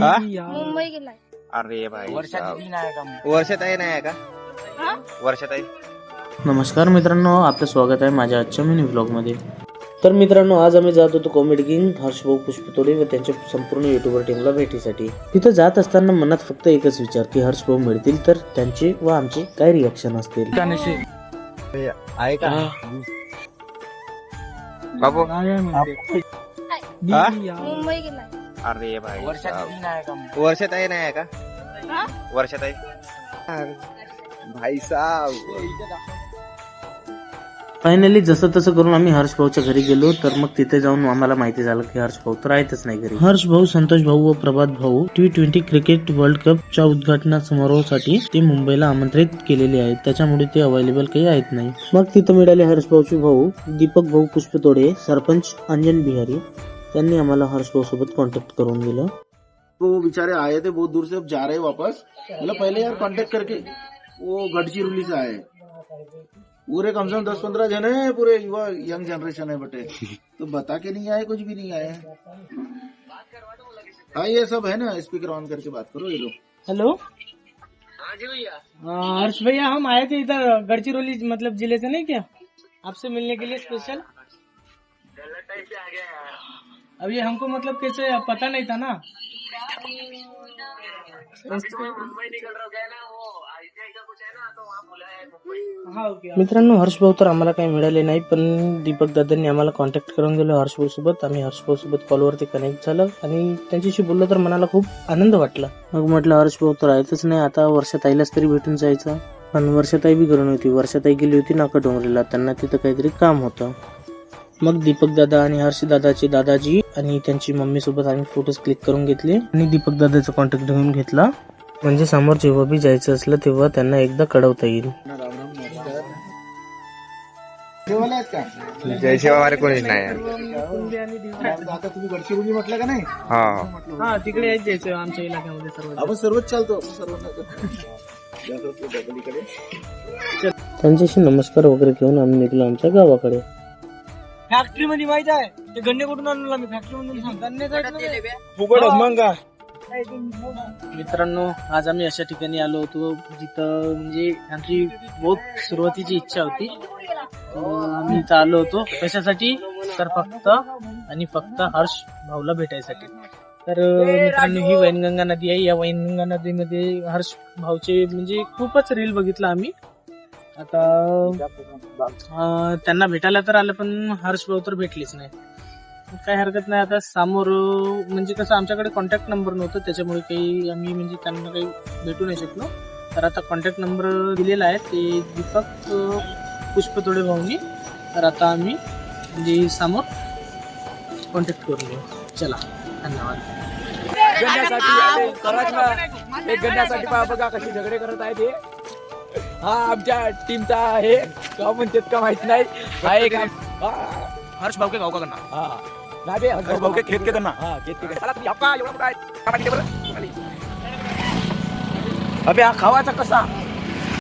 हा? मुंबई गेलाय. अरे भाई साहब. का? वर्षात आहे नाही आहे का? हा? वर्षात आहे नमस्कार मित्रांनो आपलं स्वागत आहे माझ्या आजच्या मिनी व्लॉगमध्ये तर मित्रांनो आज आम्ही जात होतो कॉमेडी किंग हर्षभाऊ पुष्पतोडे व त्यांच्या संपूर्ण युट्यूबर टीमला भेटीसाठी. तिथं जात असताना मनात फक्त एकच विचार की हर्षभाऊ मिळतील तर त्यांचे व आमचे काय रिॲक्शन असतील? आहे का? बाबू. हा? मुंबई गेलाय. अरे भाई वर्षाची साहब. तीन आहे का वर्षात आहे नाही आहे का? हा? वर्षात आहे? भाई साहब. फायनली जसं तसं करून आम्ही हर्षभाऊच्या घरी गेलो तर मग तिथे जाऊन आम्हाला माहिती झालं की हर्षभाऊ तर आहेतच नाही घरी. हर्षभाऊ संतोष भाऊ व प्रभात भाऊ टी ट्वेंटी क्रिकेट वर्ल्ड कपच्या उद्घाटना समारोहासाठी ते मुंबईला आमंत्रित केलेले आहेत. त्याच्यामुळे ते अवेलेबल काही आहेत नाही. मग तिथं मिळाले हर्षभाऊचे भाऊ दीपक भाऊ पुष्पतोडे सरपंच अंजन बिहारी त्यांनी आम्हाला हर्षभाऊ सोबत कॉन्टॅक्ट करून दिलं वो बिचारे आए थे बहुत दूर से अब जा रहे हैं वापस। मतलब पहले यार कांटेक्ट करके वो गढ़चिरौली से आए। पूरे कम से कम दस पंद्रह जन है पूरे युवा यंग जनरेशन है बटे। तो बता के नहीं आए कुछ भी नहीं आए हाँ। ये सब है ना स्पीकर ऑन करके बात करो ये लोग। हेलो हाँ, जी भैया। हर्ष भैया हम आए थे इधर गढ़चिरौली मतलब ज़िले से नहीं क्या? आपसे मिलने के लिए स्पेशल अभी हमको मतलब कैसे पता नहीं था ना। मित्रांनो हर्ष मित्रांनो हर्षभाऊ तर आम्हाला काही मिळाले नाही पण दीपक दादांनी आम्हाला कॉन्टॅक्ट करून दिलं हर्षभाऊ सोबत. आम्ही हर्षभाऊ सोबत कॉलवरती कनेक्ट झालं आणि त्यांच्याशी बोललो तर मनाला खूप आनंद वाटला. मग म्हटलं हर्षभाऊ तर आहेतच नाही आता वर्षात आईलाच तरी भेटून जायचं. पण वर्षाताई बी करून होती. वर्षाताई गेली होती नाका डोंगरीला त्यांना तिथं काहीतरी काम होतं. मग दीपक दादा आणि हर्ष दादाचे दादाजी आणि त्यांची मम्मी सोबत आम्ही फोटोज क्लिक करून घेतले. आणि दीपक दादाचा कॉन्टॅक्ट घेऊन घेतला. म्हणजे समोर जेव्हा बी जायचं असलं तेव्हा त्यांना एकदा कळवता येईल. जेवायला आहेत का जयशिवाय हमारे कोणीच नाही म्हटलं का नाही हा. हा तिकडे आहेत आमच्या इलाक्यामध्ये सर्व आपण सर्वच चालतो. सर्व त्यांच्याशी नमस्कार वगैरे घेऊन आम्ही निघलो आमच्या गावाकडे. फॅक्टरी मध्ये माहीत आहे. ते गन्ने कुठून आणलं मी? फॅक्टरी मधून फुकट मंगा. मित्रांनो आज आम्ही अशा ठिकाणी आलो होतो जिथं म्हणजे आमची बहुत सुरुवातीची इच्छा होती. आम्ही इथं आलो होतो. कशासाठी? तर फक्त आणि फक्त हर्ष भाऊला भेटायसाठी. तर मित्रांनो ही वैनगंगा नदी आहे. या वैनगंगा नदीमध्ये हर्ष भाऊचे म्हणजे खूपच रील बघितलं आम्ही. आता अं, त्यांना भेटायला तर आलं पण हर्ष भाऊ तर भेटलीच नाही काही हरकत नाही. आता समोर अं, म्हणजे कसं आमच्याकडे कॉन्टॅक्ट नंबर नव्हतं त्याच्यामुळे काही आम्ही म्हणजे त्यांना काही भेटू नाही शकलो. तर आता कॉन्टॅक्ट नंबर दिलेला आहे ते दीपक अं, पुष्पतोडे भाऊनी. तर आता आम्ही म्हणजे समोर कॉन्टॅक्ट करून घेऊ चला धन्यवाद. गण्यासाठी आले कराडला हे गण्यासाठी पहा बघा कशी झगडे करत आहे ते हा आमच्या टीमचा आहे. का म्हणतात का माहीत नाही. हा एक हा, हर्ष भाऊ के गाव का करणार. हा. नाही बे, हर्ष भाऊ के खेत के करना हा चला तुम्ही एवढा मोठा आहे. बरं? अबे हा खावाचा कसा?